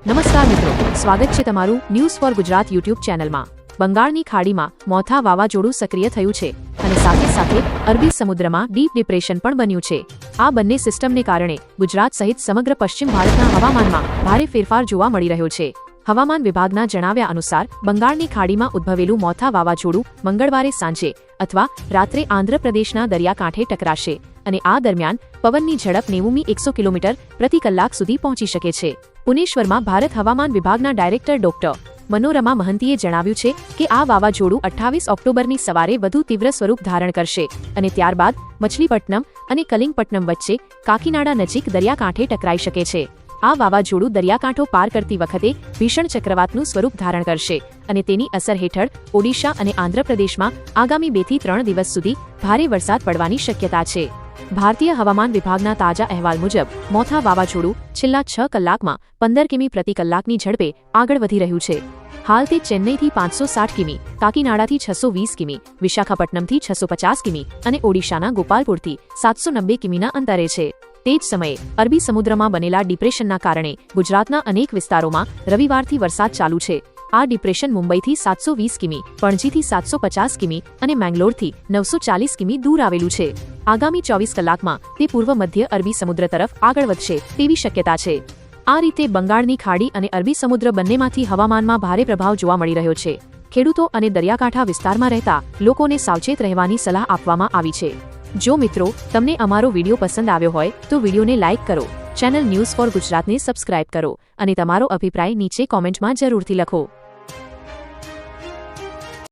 નમસ્કાર મિત્રો, સ્વાગત છે તમારું ન્યૂઝ ફોર ગુજરાત યુટ્યુબ ચેનલમાં. બંગાળની ખાડીમાં મોથા વાવાઝોડું સક્રિય થયું છે અને સાથે સાથે અરબી સમુદ્રમાં ડીપ ડિપ્રેશન પણ બન્યું છે. આ બંને સિસ્ટમને કારણે ગુજરાત સહિત સમગ્ર પશ્ચિમ ભારતના હવામાનમાં ભારે ફેરફાર જોવા મળી રહ્યો છે. હવામાન વિભાગના જણાવ્યા અનુસાર, બંગાળની ખાડીમાં ઉદ્ભવેલું મોથા વાવાઝોડું મંગળવારે સાંજે અથવા રાત્રે આંધ્રપ્રદેશના દરિયાકાંઠે ટકરાશે અને આ દરમિયાન પવનની ઝડપ નેવુમી એકસો કિલોમીટર પ્રતિ કલાક સુધી પહોંચી શકે છે. પુનેશ્વરમાં ભારત હવામાન વિભાગના ડાયરેક્ટર ડોક્ટર મનોરમા મહંતીએ જણાવ્યું છે કે આ વાવાઝોડું અઠ્ઠાવીસ ઓક્ટોબરની સવારે વધુ તીવ્ર સ્વરૂપ ધારણ કરશે અને ત્યારબાદ મછલીપટ્ટનમ અને કલિંગપટ્ટનમ વચ્ચે કાકીનાડા નજીક દરિયાકાંઠે ટકરાઈ શકે છે. આ વાવાઝોડું દરિયાકાંઠો પાર કરતી વખતે ભીષણ ચક્રવાતનું સ્વરૂપ ધારણ કરશે અને તેની અસર હેઠળ ઓડિશા અને આંધ્રપ્રદેશમાં આગામી બેથી ત્રણ દિવસ સુધી ભારે વરસાદ પડવાની શક્યતા છે. ભારતીય હવામાન વિભાગના તાજા અહેવાલ મુજબ, મોથા વાવાઝોડું છેલ્લા છ કલાકમાં પંદર કિમી પ્રતિ કલાકની ઝડપે આગળ વધી રહ્યું છે. હાલ તે ચેન્નઈથી પાંચસો સાઠ કિમી, કાકીનાડાથી છસો વીસ કિમી, વિશાખાપટ્ટનમથી છસો પચાસ કિમી અને ઓડિશાના ગોપાલપુરથી સાતસો નબ્બે કિમીના અંતરે છે. તે જ સમયે, અરબી સમુદ્રમાં બનેલા ડિપ્રેશનના કારણે ગુજરાતના અનેક વિસ્તારોમાં રવિવારથી વરસાદ ચાલુ છે. આ ડિપ્રેશન મુંબઈથી સાતસો વીસ કિમી, પણજીથી સાતસો પચાસ કિમી અને મેંગ્લોરથી નવસો ચાલીસ કિમી દૂર આવેલું છે. આગામી ચોવીસ કલાકમાં તે પૂર્વ મધ્ય અરબી સમુદ્ર તરફ આગળ વધશે તેવી શક્યતા છે. આ રીતે બંગાળની ખાડી અને અરબી સમુદ્ર બંનેમાંથી હવામાનમાં ભારે પ્રભાવ જોવા મળી રહ્યો છે. ખેડૂતો અને દરિયાકાંઠા વિસ્તારમાં રહેતા લોકોને સાવચેત રહેવાની સલાહ આપવામાં આવી છે. જો મિત્રો, તમને અમારો વીડિયો પસંદ આવ્યો હોય, તો વિડીયોને લાઇક કરો, ચેનલ ન્યૂઝ ફોર ગુજરાતને સબસ્ક્રાઇબ કરો અને તમારો અભિપ્રાય નીચે કોમેન્ટમાં જરૂરથી લખો.